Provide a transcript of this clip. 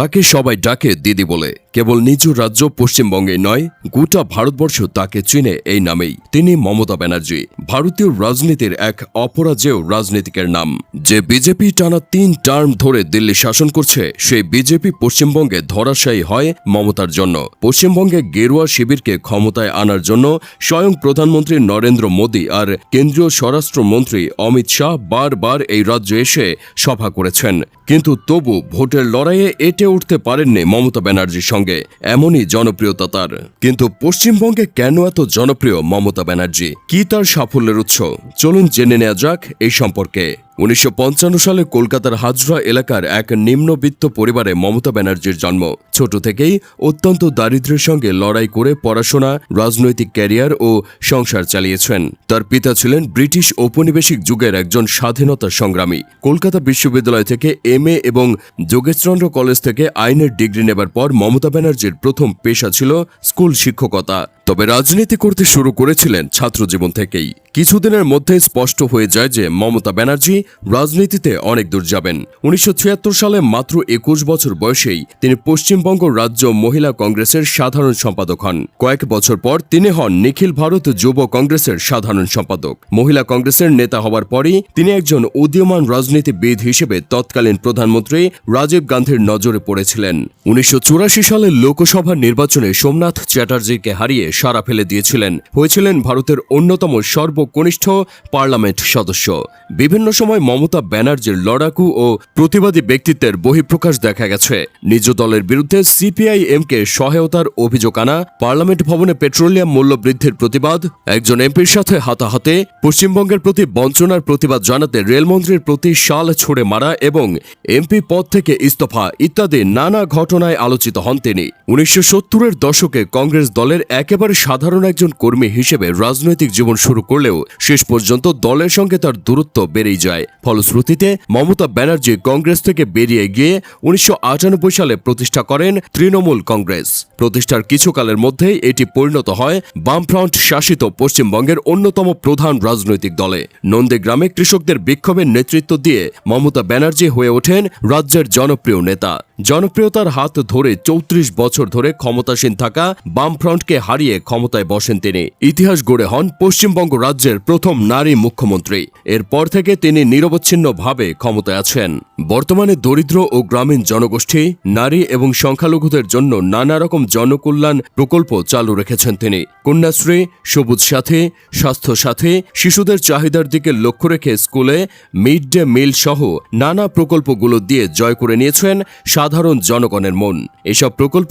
তাকে সবাই ডাকে দিদি বলে। কেবল নিজ রাজ্য পশ্চিমবঙ্গে নয়, গোটা ভারতবর্ষ তাকে চিনে এই নামেই। তিনি মমতা ব্যানার্জি, ভারতীয় রাজনীতির এক অপরাজেয় রাজনীতিকের নাম। যে বিজেপি টানা তিন টার্ম ধরে দিল্লি শাসন করছে সেই বিজেপি পশ্চিমবঙ্গে ধরাশায়ী হয় মমতার জন্য। পশ্চিমবঙ্গে গেরুয়া শিবিরকে ক্ষমতায় আনার জন্য স্বয়ং প্রধানমন্ত্রী নরেন্দ্র মোদী আর কেন্দ্রীয় স্বরাষ্ট্রমন্ত্রী অমিত শাহ বারবার এই রাজ্যে এসে সভা করেছেন। কিন্তু তবু ভোটের লড়াইয়ে এটে উঠতে পারেননি মমতা ব্যানার্জির এমনই জনপ্রিয়তা তার। কিন্তু পশ্চিমবঙ্গে কেন এত জনপ্রিয় মমতা ব্যানার্জি? কি তার সাফল্যের উৎস? চলুন জেনে নেওয়া যাক এই সম্পর্কে। উনিশশো পঞ্চান্ন সালে কলকাতার হাজরা এলাকার এক নিম্নবিত্ত পরিবারে মমতা ব্যানার্জির জন্ম। ছোট থেকেই অত্যন্ত দারিদ্র্যের সঙ্গে লড়াই করে পড়াশোনা, রাজনৈতিক ক্যারিয়ার ও সংসার চালিয়েছেন। তার পিতা ছিলেন ব্রিটিশ ঔপনিবেশিক যুগের একজন স্বাধীনতা সংগ্রামী। কলকাতা বিশ্ববিদ্যালয় থেকে এম এবং যোগেশচন্দ্র কলেজ থেকে আইনের ডিগ্রি নেবার পর মমতা ব্যানার্জির প্রথম পেশা ছিল স্কুল শিক্ষকতা। তবে রাজনীতি করতে শুরু করেছিলেন ছাত্রজীবন থেকেই। কিছুদিনের মধ্যে স্পষ্ট হয়ে যায় যে মমতা ব্যানার্জি রাজনীতিতে অনেক দূর যাবেন। উনিশশো সালে মাত্র একুশ বছর বয়সেই তিনি পশ্চিমবঙ্গ রাজ্য মহিলা কংগ্রেসের সাধারণ সম্পাদক হন। কয়েক বছর পর তিনি হন নিখিল ভারত যুব কংগ্রেসের সাধারণ সম্পাদক। মহিলা কংগ্রেসের নেতা হওয়ার পরই তিনি একজন উদীয়মান রাজনীতিবিদ হিসেবে তৎকালীন প্রধানমন্ত্রী রাজীব গান্ধীর নজরে পড়েছিলেন। উনিশশো সালে লোকসভা নির্বাচনে সোমনাথ চ্যাটার্জিকে হারিয়ে সারা ফেলে দিয়েছিলেন। হয়েছিলেন ভারতের অন্যতম সর্বকনিষ্ঠ পার্লামেন্ট সদস্য। বিভিন্ন সময় মমতা ব্যানার্জির লড়াকু ও প্রতিবাদী ব্যক্তিত্বের বহিঃপ্রকাশ দেখা গেছে। নিজ দলের বিরুদ্ধে সিপিআইএমকে সহায়তার অভিযোগ আনা, পার্লামেন্ট ভবনে পেট্রোলিয়াম মূল্য বৃদ্ধির প্রতিবাদ, একজন এমপির সাথে হাতাহাতে, পশ্চিমবঙ্গের প্রতি বঞ্চনার প্রতিবাদ জানাতে রেলমন্ত্রীর প্রতি শাল ছুড়ে মারা এবং এমপি পদ থেকে ইস্তফা ইত্যাদি নানা ঘটনায় আলোচিত হন তিনি। উনিশশো সত্তরের দশকে কংগ্রেস দলের একেবারে সাধারণ একজন কর্মী হিসেবে রাজনৈতিক জীবন শুরু করলেও শেষ পর্যন্ত দলের সঙ্গে তার দূরত্ব বেড়েই যায়। ফলশ্রুতিতে মমতা ব্যানার্জি কংগ্রেস থেকে বেরিয়ে গিয়ে উনিশশো আটানব্বই সালে প্রতিষ্ঠা করেন তৃণমূল কংগ্রেস। প্রতিষ্ঠার কিছুকালের মধ্যেই এটি পরিণত হয় বামফ্রন্ট শাসিত পশ্চিমবঙ্গের অন্যতম প্রধান রাজনৈতিক দলে। নন্দীগ্রামে কৃষকদের বিক্ষোভের নেতৃত্ব দিয়ে মমতা ব্যানার্জি হয়ে ওঠেন রাজ্যের জনপ্রিয় নেতা। জনপ্রিয়তার হাত ধরে চৌত্রিশ বছর ধরে ক্ষমতাসীন থাকা বামফ্রন্টকে হারিয়ে ক্ষমতায় বসেন তিনি। ইতিহাস গড়ে হন পশ্চিমবঙ্গ রাজ্যের প্রথম নারী মুখ্যমন্ত্রী। এরপর থেকে তিনি নিরবচ্ছিন্নভাবে ক্ষমতায় আছেন। বর্তমানে দরিদ্র ও গ্রামীণ জনগোষ্ঠী, নারী এবং সংখ্যালঘুদের জন্য নানা রকম জনকল্যাণ প্রকল্প চালু রেখেছেন তিনি। কন্যাশ্রী, সবুজ সাথী স্বাস্থ্য সাথী শিশুদের চাহিদার দিকে লক্ষ্য রেখে স্কুলে মিড ডে মিল সহ নানা প্রকল্পগুলো দিয়ে জয় করে নিয়েছেন সাধারণ জনগণের মন। এসব প্রকল্প